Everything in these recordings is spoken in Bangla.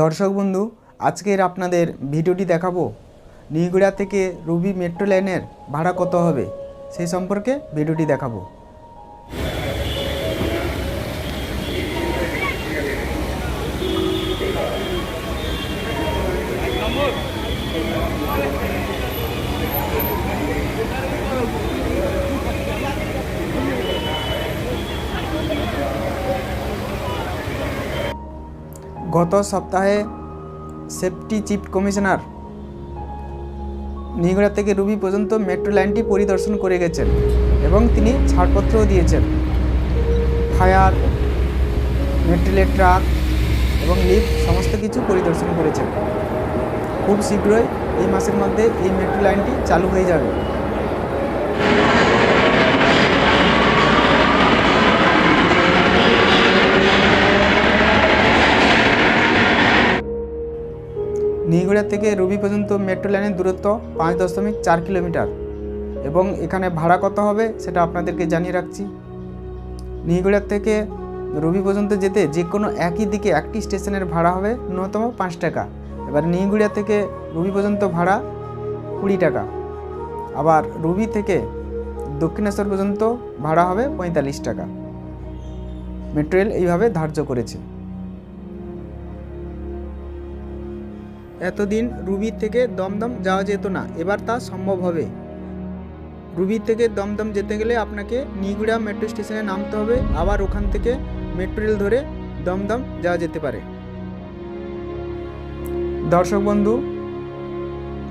দর্শক বন্ধু, আজকের আপনাদের ভিডিওটি দেখাবো নিগুড়া থেকে রুবি মেট্রো লাইনের ভাড়া কত হবে সেই সম্পর্কে ভিডিওটি দেখাবো। গত সপ্তাহে সেফটি চিফ কমিশনার নিগড়া থেকে রুবি পর্যন্ত মেট্রো লাইনটি পরিদর্শন করে গেছেন এবং তিনি ছাড়পত্রও দিয়েছেন। ফায়ার মেট্রেলের ট্রাক এবং লিফট সমস্ত কিছু পরিদর্শন করেছেন। খুব শীঘ্রই এই মাসের মধ্যে এই মেট্রো লাইনটি চালু হয়ে যাবে। নিগুড়া থেকে রুবি পর্যন্ত মেট্রো লাইনের দূরত্ব পাঁচ দশমিক চার কিলোমিটার। এবং এখানে ভাড়া কত হবে সেটা আপনাদেরকে জানিয়ে রাখছি। নিগুড়া থেকে রুবি পর্যন্ত যেতে যে কোনো একই দিকে একটি স্টেশনের ভাড়া হবে ন্যূনতম পাঁচ টাকা। এবার নিগুড়িয়া থেকে রুবি পর্যন্ত ভাড়া কুড়ি টাকা। আবার রুবি থেকে দক্ষিণেশ্বর পর্যন্ত ভাড়া হবে পঁয়তাল্লিশ টাকা। মেট্রো রেল এইভাবে ধার্য করেছে। এতদিন রুবি থেকে দমদম যাওয়া যেত না, এবার তা সম্ভব হবে। রুবি থেকে দমদম যেতে গেলে আপনাকে নিগুড়া মেট্রো স্টেশনে নামতে হবে, আবার ওখান থেকে মেট্রো রেল ধরে দমদম যাওয়া যেতে পারে। দর্শক বন্ধু,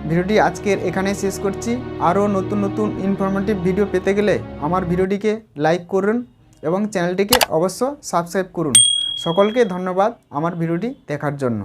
ভিডিওটি আজকের এখানে শেষ করছি। আরও নতুন নতুন ইনফরমেটিভ ভিডিও পেতে গেলে আমার ভিডিওটিকে লাইক করুন এবং চ্যানেলটিকে অবশ্য সাবস্ক্রাইব করুন। সকলকে ধন্যবাদ আমার ভিডিওটি দেখার জন্য।